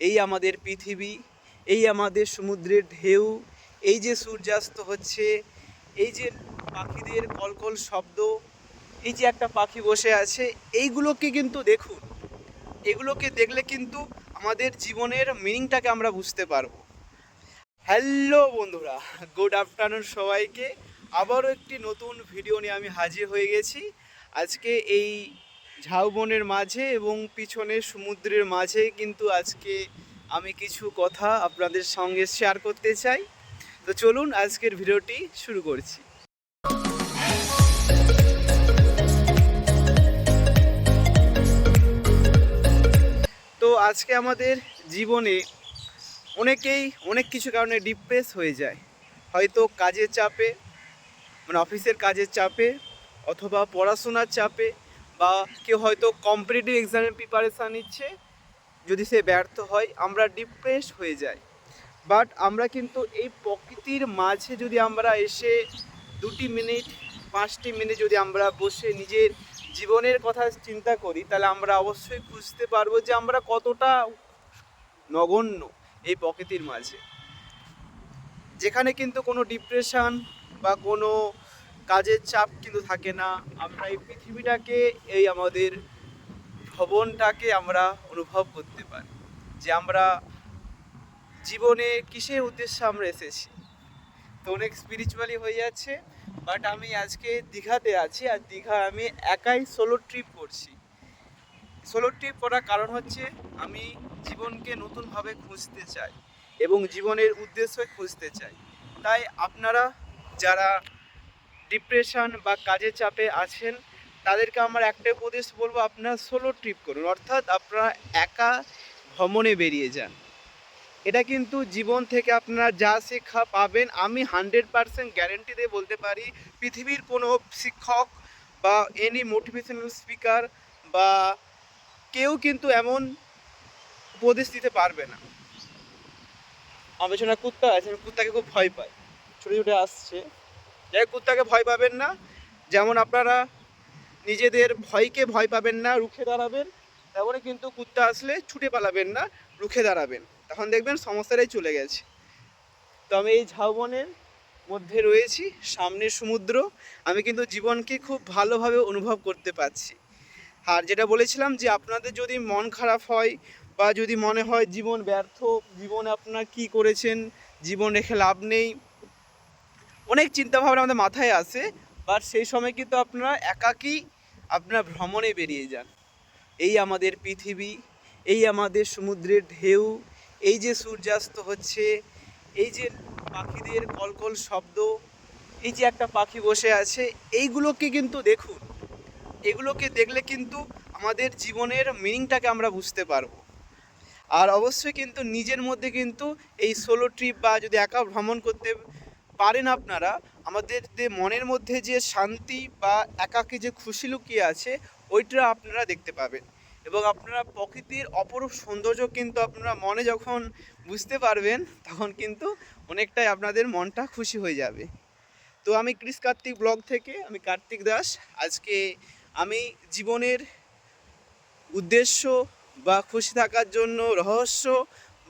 এই আমাদের পৃথিবী, এই আমাদের সমুদ্রের ঢেউ, এই যে সূর্যাস্ত হচ্ছে, এই যে পাখিদের কলকল শব্দ, এই যে একটা পাখি বসে আছে, এইগুলোকে কিন্তু দেখুন। এগুলোকে দেখলে কিন্তু আমাদের জীবনের মিনিংটাকে আমরা বুঝতে পারব। হ্যালো বন্ধুরা, গুড আফটারনুন সবাইকে। আবারও একটি নতুন ভিডিও নিয়ে আমি হাজির হয়ে গেছি। আজকে এই ঝাউবনের মাঝে এবং পিছনে সমুদ্রের মাঝে কিন্তু আজকে আমি কিছু কথা আপনাদের সঙ্গে শেয়ার করতে চাই। তো চলুন আজকের ভিডিওটি শুরু করছি। তো আজকে আমাদের জীবনে অনেকেই অনেক কিছু কারণে ডিপ্রেস হয়ে যায়। হয়তো কাজের চাপে মানে অফিসের কাজের চাপে, অথবা পড়াশোনার চাপে বা কেউ হয়তো কম্পিটিটিভ এক্সামের প্রিপারেশান নিচ্ছে, যদি সে ব্যর্থ হয়, আমরা ডিপ্রেস হয়ে যাই। বাট আমরা কিন্তু এই প্রকৃতির মাঝে যদি আমরা এসে দুটি মিনিট পাঁচটি মিনিট যদি আমরা বসে নিজের জীবনের কথা চিন্তা করি, তাহলে আমরা অবশ্যই বুঝতে পারব যে আমরা কতটা নগণ্য এই প্রকৃতির মাঝে। যেখানে কিন্তু কোনো ডিপ্রেশান বা কোনো কাজের চাপ কিন্তু থাকে না। আমরা এই পৃথিবীটাকে, এই আমাদের ভবনটাকে আমরা অনুভব করতে পারি যে আমরা জীবনে কিসের উদ্দেশ্যে আমরা এসেছি। তো অনেক স্পিরিচুয়ালি হয়ে যাচ্ছে বাট আমি আজকে দীঘাতে আছি আর দীঘা আমি একাই সোলো ট্রিপ করছি। সোলো ট্রিপ করার কারণ হচ্ছে আমি জীবনকে নতুনভাবে খুঁজতে চাই এবং জীবনের উদ্দেশ্য খুঁজতে চাই। তাই আপনারা যারা ডিপ্রেশন বা কাজের চাপে আছেন, তাদেরকে আমার একটা উপদেশ বলব, আপনারা সোলো ট্রিপ করুন। অর্থাৎ আপনারা একা ভ্রমণে বেরিয়ে যান। এটা কিন্তু জীবন থেকে আপনারা যা শিক্ষা পাবেন, আমি হান্ড্রেড পারসেন্ট গ্যারেন্টি দিয়ে বলতে পারি, পৃথিবীর কোনো শিক্ষক বা এনি মোটিভেশনাল স্পিকার বা কেউ কিন্তু এমন উপদেশ দিতে পারবে না। আমার পেছনে কুত্তা আছে, আমি কুত্তাকে খুব ভয় পাই। ছুটে ছুটে আসছে। যাই কুত্তাকে ভয় পাবেন না। যেমন আপনারা নিজেদের ভয়কে ভয় পাবেন না, রুখে দাঁড়াবেন তারপরে কিন্তু কুত্তা আসলে ছুটে পালাবেন না, রুখে দাঁড়াবেন। তখন দেখবেন সমস্যাটাই চলে গেছে। তো আমি এই ঝাউবনের মধ্যে রয়েছি, সামনে সমুদ্র। আমি কিন্তু জীবনকে খুব ভালোভাবে অনুভব করতে পারছি। আর যেটা বলেছিলাম যে আপনাদের যদি মন খারাপ হয় বা যদি মনে হয় জীবন ব্যর্থ, জীবন আপনার কি করেছেন, জীবন রেখে লাভ নেই অনেক চিন্তাভাবনা আমাদের মাথায় আসে বাট সেই সময় কিন্তু আপনারা একাকী আপনার ভ্রমণে বেরিয়ে যান। এই আমাদের পৃথিবী, এই আমাদের সমুদ্রের ঢেউ, এই যে সূর্যাস্ত হচ্ছে, এই যে পাখিদের কলকল শব্দ, এই যে একটা পাখি বসে আছে, এইগুলোকে কিন্তু দেখুন। এগুলোকে দেখলে কিন্তু আমাদের জীবনের মিনিংটাকে আমরা বুঝতে পারব। আর অবশ্যই কিন্তু নিজের মধ্যে কিন্তু এই সোলো ট্রিপ বা যদি একা ভ্রমণ করতে পারেন আপনারা, আমাদের যে মনের মধ্যে যে শান্তি বা একাকে যে খুশি লুকিয়ে আছে, ওইটা আপনারা দেখতে পাবেন। এবং আপনারা প্রকৃতির অপরূপ সৌন্দর্য কিন্তু আপনারা মনে যখন বুঝতে পারবেন, তখন কিন্তু অনেকটাই আপনাদের মনটা খুশি হয়ে যাবে। তো আমি ক্রিস কার্তিক ব্লগ থেকে, আমি কার্তিক দাস। আজকে আমি জীবনের উদ্দেশ্য বা খুশি থাকার জন্য রহস্য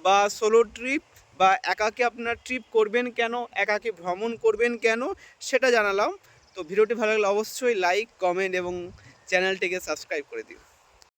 বা সোলো ট্রিপ বা একাকে আপনার ট্রিপ করবেন কেন, একাকে ভ্রমণ করবেন কেন, সেটা জানালাম। তো ভিডিওটি ভালো লাগলে অবশ্যই লাইক কমেন্ট এবং চ্যানেলটিকে সাবস্ক্রাইব করে দিও।